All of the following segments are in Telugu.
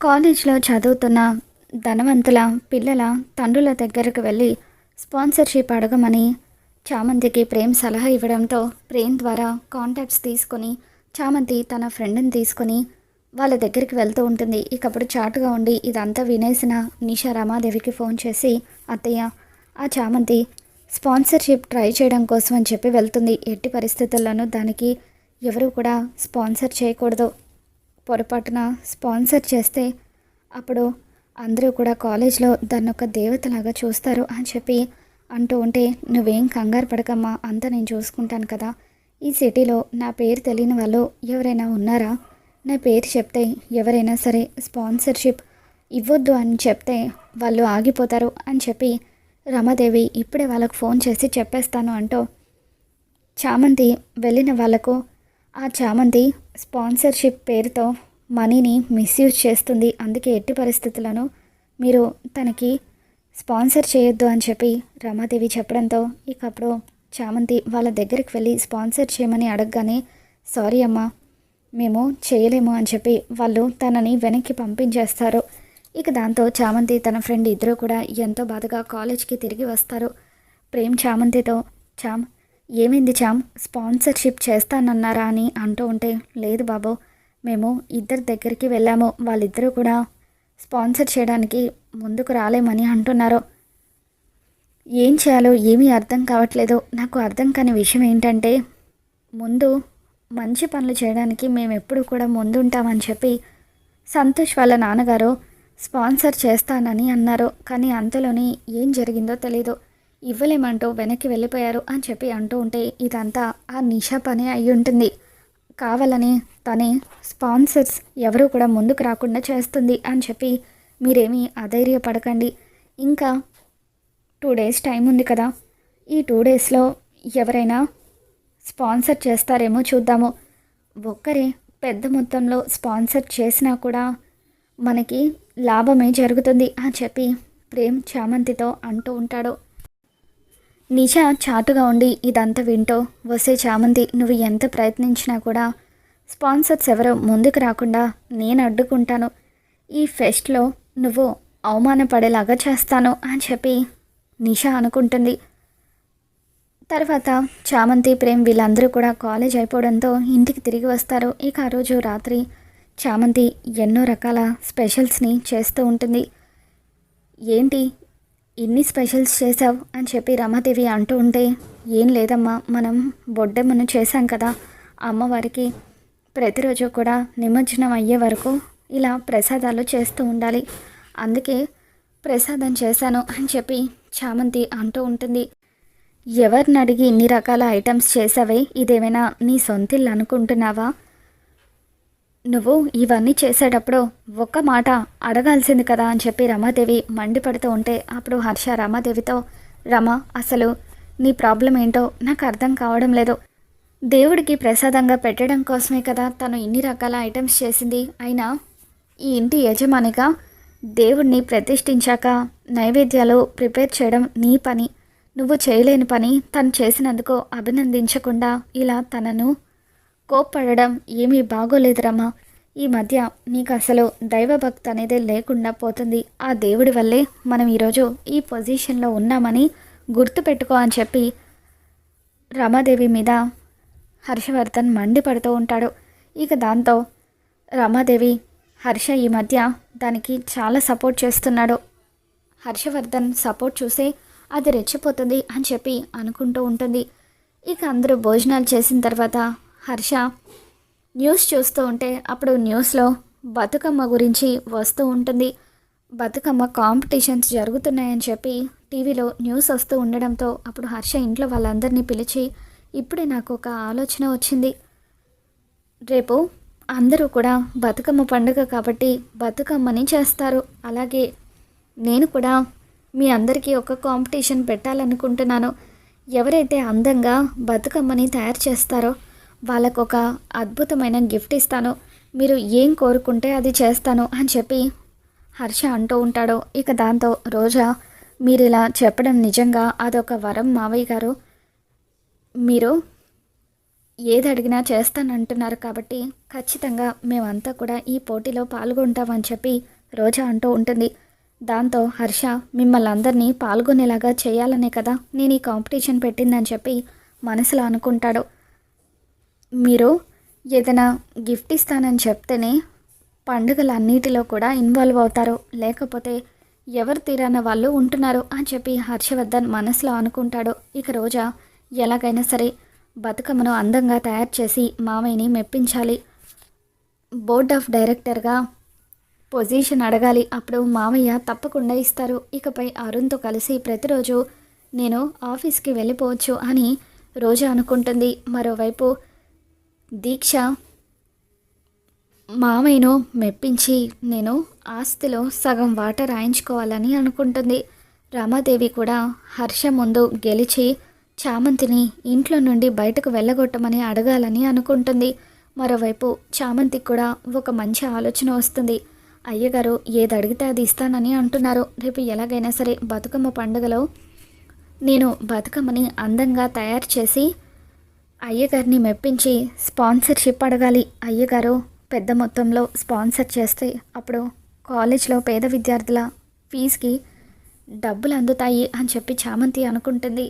కాలేజ్లో చదువుతున్న ధనవంతుల పిల్లల తండ్రుల దగ్గరకు వెళ్ళి స్పాన్సర్షిప్ అడగమని చామంతికి ప్రేమ్ సలహా ఇవ్వడంతో ప్రేమ్ ద్వారా కాంటాక్ట్స్ తీసుకొని చామంతి తన ఫ్రెండ్ని తీసుకొని వాళ్ళ దగ్గరికి వెళ్తూ ఉంటుంది. ఇకప్పుడు చాటుగా ఉండి ఇదంతా వినేసిన నిషా రమాదేవికి ఫోన్ చేసి అత్తయ్య ఆ చామంతి స్పాన్సర్షిప్ ట్రై చేయడం కోసం అని చెప్పి వెళ్తుంది. ఎట్టి పరిస్థితుల్లోనూ దానికి ఎవరు కూడా స్పాన్సర్ చేయకూడదు. పొరపాటున స్పాన్సర్ చేస్తే అప్పుడు అందరూ కూడా కాలేజ్లో దాన్ని ఒక దేవతలాగా చూస్తారు అని చెప్పి అంటూ ఉంటే నువ్వేం కంగారు పడకమ్మా అంతా నేను చూసుకుంటాను కదా. ఈ సిటీలో నా పేరు తెలియని వాళ్ళు ఎవరైనా ఉన్నారా? నా పేరు చెప్తే ఎవరైనా సరే స్పాన్సర్షిప్ ఇవ్వద్దు అని చెప్తే వాళ్ళు ఆగిపోతారు అని చెప్పి రమాదేవి ఇప్పుడే వాళ్ళకు ఫోన్ చేసి చెప్పేస్తాను అంటూ చామంతి వెళ్ళిన వాళ్ళకు ఆ చామంతి స్పాన్సర్షిప్ పేరుతో మనీని మిస్యూజ్ చేస్తుంది. అందుకే ఎట్టి పరిస్థితులను మీరు తనకి స్పాన్సర్ చేయొద్దు అని చెప్పి రమాదేవి చెప్పడంతో ఇక అప్పుడు చామంతి వాళ్ళ దగ్గరికి వెళ్ళి స్పాన్సర్ చేయమని అడగగానే సారీ అమ్మా మేము చేయలేము అని చెప్పి వాళ్ళు తనని వెనక్కి పంపించేస్తారు. ఇక దాంతో చామంతి తన ఫ్రెండ్ ఇద్దరు కూడా ఎంతో బాధగా కాలేజ్కి తిరిగి వస్తారు. ప్రేమ్ చామంతితో చామ్ ఏమైంది చామ్ స్పాన్సర్షిప్ చేస్తానన్నారా అని అంటూ ఉంటే లేదు బాబు మేము ఇద్దరి దగ్గరికి వెళ్ళాము. వాళ్ళిద్దరూ కూడా స్పాన్సర్ చేయడానికి ముందుకు రాలేమని అంటున్నారు. ఏం చేయాలో ఏమీ అర్థం కావట్లేదు. నాకు అర్థం కాని విషయం ఏంటంటే ముందు మంచి పనులు చేయడానికి మేము ఎప్పుడు కూడా ముందుంటామని చెప్పి సంతోష్ వాళ్ళ నాన్నగారు స్పాన్సర్ చేస్తానని అన్నారు. కానీ అంతలోనే ఏం జరిగిందో తెలీదు. ఇవ్వలేమంటూ వెనక్కి వెళ్ళిపోయారు అని చెప్పి అంటూ ఉంటే ఇదంతా ఆ నిషా పని అయి ఉంటుంది. కావాలని తనే స్పాన్సర్స్ ఎవరు కూడా ముందుకు రాకుండా చేస్తుంది అని చెప్పి మీరేమీ అధైర్యపడకండి. ఇంకా టూ డేస్ టైం ఉంది కదా ఈ టూ డేస్లో ఎవరైనా స్పాన్సర్ చేస్తారేమో చూద్దాము. ఒక్కరే పెద్ద మొత్తంలో స్పాన్సర్ చేసినా కూడా మనకి లాభమే జరుగుతుంది అని చెప్పి ప్రేమ్ చామంతితో అంటూ ఉంటాడు. నిషా చాటుగా ఉండి ఇదంతా వింటూ వసే చామంతి నువ్వు ఎంత ప్రయత్నించినా కూడా స్పాన్సర్స్ ఎవరో ముందుకు రాకుండా నేను అడ్డుకుంటాను. ఈ ఫెస్ట్లో నువ్వు అవమానపడేలాగా చేస్తాను అని చెప్పి నిషా అనుకుంటుంది. తర్వాత చామంతి ప్రేమ్ వీళ్ళందరూ కూడా కాలేజ్ అయిపోవడంతో ఇంటికి తిరిగి వస్తారు. ఇక ఆ రోజు రాత్రి చామంతి ఎన్నో రకాల స్పెషల్స్ని చేస్తూ ఉంటుంది. ఏంటి? ఇన్ని స్పెషల్స్ చేసావు అని చెప్పి రమాదేవి అంటూ ఉంటే ఏం లేదమ్మా మనం బొడ్డెమ్మను చేశాం కదా. అమ్మవారికి ప్రతిరోజు కూడా నిమజ్జనం అయ్యే వరకు ఇలా ప్రసాదాలు చేస్తూ ఉండాలి. అందుకే ప్రసాదం చేశాను అని చెప్పి చామంతి అంటూ ఉంటుంది. ఎవరిని అడిగి ఇన్ని రకాల ఐటమ్స్ చేసావే ఇదేమైనా నీ సొంతిల్లు అనుకుంటున్నావా? నువ్వు ఇవన్నీ చేసేటప్పుడు ఒక్క మాట అడగాల్సింది కదా అని చెప్పి రమాదేవి మండిపడుతూ ఉంటే అప్పుడు హర్ష రమాదేవితో రమ అసలు నీ ప్రాబ్లం ఏంటో నాకు అర్థం కావడం లేదు. దేవుడికి ప్రసాదంగా పెట్టడం కోసమే కదా తను ఇన్ని రకాల ఐటమ్స్ చేసింది. అయినా ఈ ఇంటి యజమానిగా దేవుడిని ప్రతిష్ఠించాక నైవేద్యాలు ప్రిపేర్ చేయడం నీ పని. నువ్వు చేయలేని పని తను చేసినందుకు అభినందించకుండా ఇలా తనను కోప్పడడం ఏమీ బాగోలేదురమ్మా ఈ మధ్య నీకు అసలు దైవభక్తి అనేది లేకుండా పోతుంది. ఆ దేవుడి వల్లే మనం ఈరోజు ఈ పొజిషన్లో ఉన్నామని గుర్తుపెట్టుకో అని చెప్పి రమాదేవి మీద హర్షవర్ధన్ మండిపడుతూ ఉంటాడు. ఇక దాంతో రమాదేవి హర్ష ఈ మధ్య దానికి చాలా సపోర్ట్ చేస్తున్నాడు. హర్షవర్ధన్ సపోర్ట్ చూసే అది రెచ్చిపోతుంది అని చెప్పి అనుకుంటూ ఉంటుంది. ఇక అందరూ భోజనాలు చేసిన తర్వాత హర్ష న్యూస్ చూస్తూ ఉంటే అప్పుడు న్యూస్లో బతుకమ్మ గురించి వస్తూ ఉంటుంది. బతుకమ్మ కాంపిటీషన్స్ జరుగుతున్నాయని చెప్పి టీవీలో న్యూస్ వస్తూ ఉండడంతో అప్పుడు హర్ష ఇంట్లో వాళ్ళందరినీ పిలిచి ఇప్పుడే నాకు ఒక ఆలోచన వచ్చింది. రేపు అందరూ కూడా బతుకమ్మ పండుగ కాబట్టి బతుకమ్మని చేస్తారు. అలాగే నేను కూడా మీ అందరికీ ఒక కాంపిటీషన్ పెట్టాలనుకుంటున్నాను. ఎవరైతే అందంగా బతుకమ్మని తయారు చేస్తారో వాళ్ళకు ఒక అద్భుతమైన గిఫ్ట్ ఇస్తాను. మీరు ఏం కోరుకుంటే అది చేస్తాను అని చెప్పి హర్ష అంటూ ఉంటాడు. ఇక దాంతో రోజా మీరు ఇలా చెప్పడం నిజంగా అదొక వరం మావయ్య గారు. మీరు ఏది అడిగినా చేస్తానంటున్నారు కాబట్టి ఖచ్చితంగా మేమంతా కూడా ఈ పోటీలో పాల్గొంటామని చెప్పి రోజా అంటూ ఉంటుంది. దాంతో హర్ష మిమ్మల్ని అందరినీ పాల్గొనేలాగా చేయాలనే కదా నేను ఈ కాంపిటీషన్ పెట్టిందని చెప్పి మనసులో అనుకుంటాడు. మీరు ఏదైనా గిఫ్ట్ ఇస్తానని చెప్తేనే పండుగలన్నిటిలో కూడా ఇన్వాల్వ్ అవుతారు. లేకపోతే ఎవరు తీరాన వాళ్ళు ఉంటున్నారు అని చెప్పి హర్షవర్ధన్ మనసులో అనుకుంటాడు. ఇక రోజా ఎలాగైనా సరే బతుకమ్మను అందంగా తయారు చేసి మామయ్యని మెప్పించాలి. బోర్డ్ ఆఫ్ డైరెక్టర్గా పొజిషన్ అడగాలి. అప్పుడు మామయ్య తప్పకుండా ఇస్తారు. ఇకపై అరుణ్తో కలిసి ప్రతిరోజు నేను ఆఫీస్కి వెళ్ళిపోవచ్చు అని రోజా అనుకుంటుంది. మరోవైపు దీక్ష. మామయ్యను మెప్పించి నేను ఆస్తిలో సగం వాట రాయించుకోవాలని అనుకుంటుంది. రామాదేవి కూడా హర్ష ముందు గెలిచి చామంతిని ఇంట్లో నుండి బయటకు వెళ్ళగొట్టమని అడగాలని అనుకుంటుంది. మరోవైపు చామంతికి కూడా ఒక మంచి ఆలోచన వస్తుంది. అయ్యగారు ఏది అడిగితే అది ఇస్తానని అంటున్నారు. రేపు ఎలాగైనా సరే బతుకమ్మ పండుగలో నేను బతుకమ్మని అందంగా తయారు చేసి అయ్యగారిని మెప్పించి స్పాన్సర్షిప్ అడగాలి. అయ్యగారు పెద్ద మొత్తంలో స్పాన్సర్ చేస్తే అప్పుడు కాలేజ్లో పేద విద్యార్థుల ఫీజుకి డబ్బులు అందుతాయి అని చెప్పి చామంతి అనుకుంటుంది.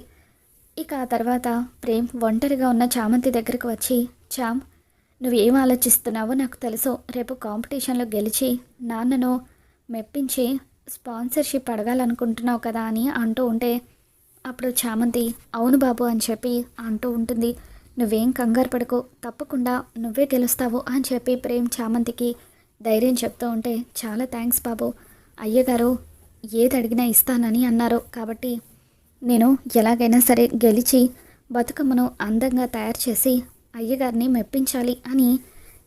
ఇక ఆ తర్వాత ప్రేమ్ ఒంటరిగా ఉన్న చామంతి దగ్గరకు వచ్చి చామ్ నువ్వేం ఆలోచిస్తున్నావో నాకు తెలుసు. రేపు కాంపిటీషన్లో గెలిచి నాన్నను మెప్పించి స్పాన్సర్షిప్ అడగాలనుకుంటున్నావు కదా అని అంటూ ఉంటే అప్పుడు చామంతి అవును బాబు అని చెప్పి అంటూ ఉంటుంది. నువ్వేం కంగారు పడకు తప్పకుండా నువ్వే గెలుస్తావు అని చెప్పి ప్రేమ్ చామంతికి ధైర్యం చెప్తూ ఉంటే చాలా థ్యాంక్స్ బాబు. అయ్యగారు ఏది అడిగినా ఇస్తానని అన్నారు. కాబట్టి నేను ఎలాగైనా సరే గెలిచి బతుకమ్మను అందంగా తయారు చేసి అయ్యగారిని మెప్పించాలి అని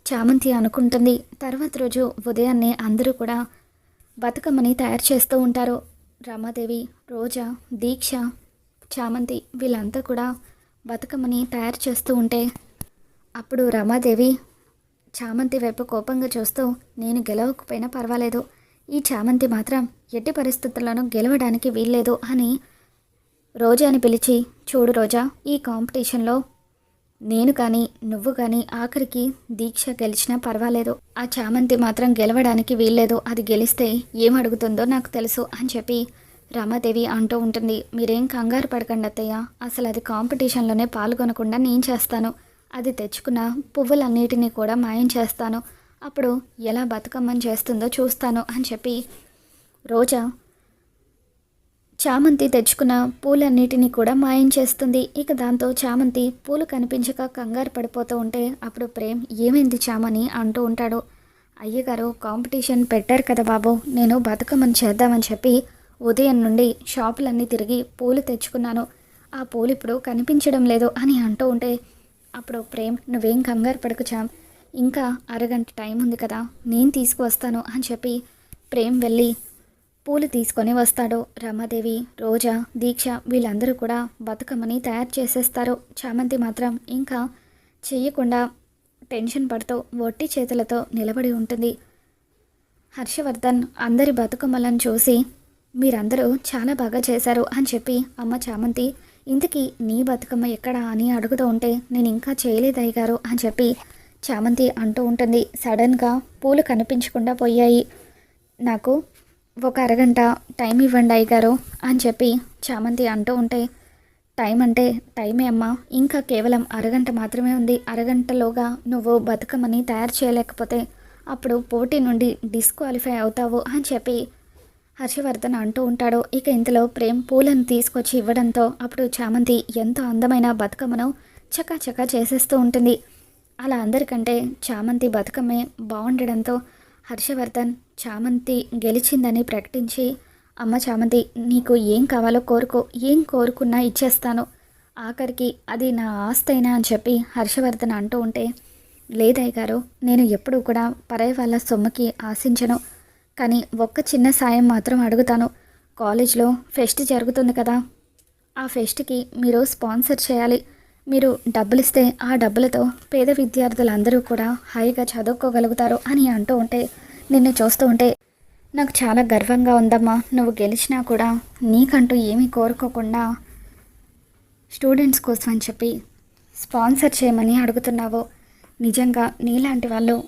చామంతి అనుకుంటుంది. తర్వాత రోజు ఉదయాన్నే అందరూ కూడా బతుకమ్మని తయారు చేస్తూ ఉంటారు. రమాదేవి రోజా దీక్ష చామంతి వీళ్ళంతా కూడా బతుకమ్మని తయారు చేస్తూ ఉంటే అప్పుడు రమాదేవి చామంతి వైపు కోపంగా చూస్తూ నేను గెలవకపోయినా పర్వాలేదు. ఈ చామంతి మాత్రం ఎట్టి పరిస్థితుల్లోనూ గెలవడానికి వీల్లేదు అని రోజాని పిలిచి చూడు రోజా ఈ కాంపిటీషన్లో నేను కానీ నువ్వు కానీ ఆఖరికి దీక్ష గెలిచినా పర్వాలేదు. ఆ చామంతి మాత్రం గెలవడానికి వీల్లేదు. అది గెలిస్తే ఏం అడుగుతుందో నాకు తెలుసు అని చెప్పి రమాదేవి అంటూ ఉంటుంది మీరేం కంగారు పడకండి అత్తయ్య. అసలు అది కాంపిటీషన్లోనే పాల్గొనకుండా నేను చేస్తాను. అది తెచ్చుకున్న పువ్వులన్నిటినీ కూడా మాయం చేస్తాను. అప్పుడు ఎలా బతుకమ్మని చేస్తుందో చూస్తాను అని చెప్పి రోజా చామంతి తెచ్చుకున్న పూలన్నిటినీ కూడా మాయం చేస్తుంది. ఇక దాంతో చామంతి పూలు కనిపించక కంగారు పడిపోతూ ఉంటే అప్పుడు ప్రేమ్ ఏమైంది చామని? అంటూ ఉంటాడు. అయ్యగారు కాంపిటీషన్ పెట్టారు కదా బాబు. నేను బతుకమ్మని చేద్దామని చెప్పి ఉదయం నుండి షాపులన్నీ తిరిగి పూలు తెచ్చుకున్నాను. ఆ పూలు ఇప్పుడు కనిపించడం లేదు అని అంటూ ఉంటే అప్పుడు ప్రేమ్ నువ్వేం కంగారు పడకు చామ్. ఇంకా అరగంట టైం ఉంది కదా నేను తీసుకువస్తాను అని చెప్పి ప్రేమ్ వెళ్ళి పూలు తీసుకొని వస్తాడు. రమాదేవి రోజా దీక్ష వీళ్ళందరూ కూడా బతుకమ్మని తయారు చేసేస్తారు. చామంతి మాత్రం ఇంకా చెయ్యకుండా టెన్షన్ పడుతూ ఒట్టి చేతులతో నిలబడి ఉంటుంది. హర్షవర్ధన్ అందరి బతుకమ్మలను చూసి మీరందరూ చాలా బాగా చేశారు అని చెప్పి అమ్మ చామంతి ఇంతకీ నీ బతుకమ్మ ఎక్కడా? అని అడుగుతూ ఉంటే నేను ఇంకా చేయలేదు గారు అని చెప్పి చామంతి అంటూ ఉంటుంది. సడన్గా పూలు కనిపించకుండా పోయాయి. నాకు ఒక అరగంట టైం ఇవ్వండి అయ్యగారు అని చెప్పి చామంతి అంటూ ఉంటే టైం అంటే టైమే అమ్మా. ఇంకా కేవలం అరగంట మాత్రమే ఉంది. అరగంటలోగా నువ్వు బతుకమ్మని తయారు చేయలేకపోతే అప్పుడు పోటీ నుండి డిస్క్వాలిఫై అవుతావు అని చెప్పి హర్షవర్ధన్ అంటూ ఉంటాడు. ఇక ఇంతలో ప్రేమ్ పూలను తీసుకొచ్చి ఇవ్వడంతో అప్పుడు చామంతి ఎంతో అందమైన బతుకమ్మను చకాచకా చేసేస్తూ ఉంటుంది. అలా అందరికంటే చామంతి బతుకమ్మే బాగుండడంతో హర్షవర్ధన్ చామంతి గెలిచిందని ప్రకటించి అమ్మ చామంతి నీకు ఏం కావాలో కోరుకో ఏం కోరుకున్నా ఇచ్చేస్తాను. ఆఖరికి అది నా ఆస్తైనా అని చెప్పి హర్షవర్ధన్ అంటూ ఉంటే లేదయ్య గారు నేను ఎప్పుడూ కూడా పరే వాళ్ళ సొమ్ముకి ఆశించను. కానీ ఒక్క చిన్న సాయం మాత్రం అడుగుతాను. కాలేజ్లో ఫెస్ట్ జరుగుతుంది కదా. ఆ ఫెస్ట్కి మీరు స్పాన్సర్ చేయాలి. మీరు డబ్బులిస్తే ఆ డబ్బులతో పేద విద్యార్థులందరూ కూడా హాయిగా చదువుకోగలుగుతారు అని అంటూ ఉంటే నిన్ను చూస్తూ ఉంటే నాకు చాలా గర్వంగా ఉందమ్మా. నువ్వు గెలిచినా కూడా నీకంటూ ఏమీ కోరుకోకుండా స్టూడెంట్స్ కోసం అని చెప్పి స్పాన్సర్ చేయమని అడుగుతున్నావో. నిజంగా నీలాంటి వాళ్ళు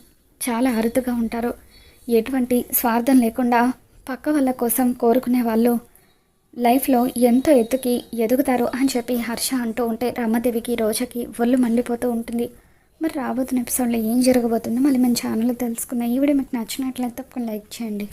చాలా అరుదుగా ఉంటారు. ఎటువంటి స్వార్థం లేకుండా పక్క వాళ్ళ కోసం కోరుకునే వాళ్ళు లైఫ్లో ఎంతో ఎత్తుకి ఎదుగుతారు అని చెప్పి హర్ష అంటూ ఉంటే రమ్మదేవికి రోజాకి ఒళ్ళు మండిపోతూ ఉంటుంది. మరి రాబోతున్న ఎపిసోడ్లో ఏం జరగబోతుందో మళ్ళీ మన ఛానల్లో తెలుసుకుందాం. ఈ వీడియో మీకు నచ్చినట్లయితే తప్పకుండా లైక్ చేయండి.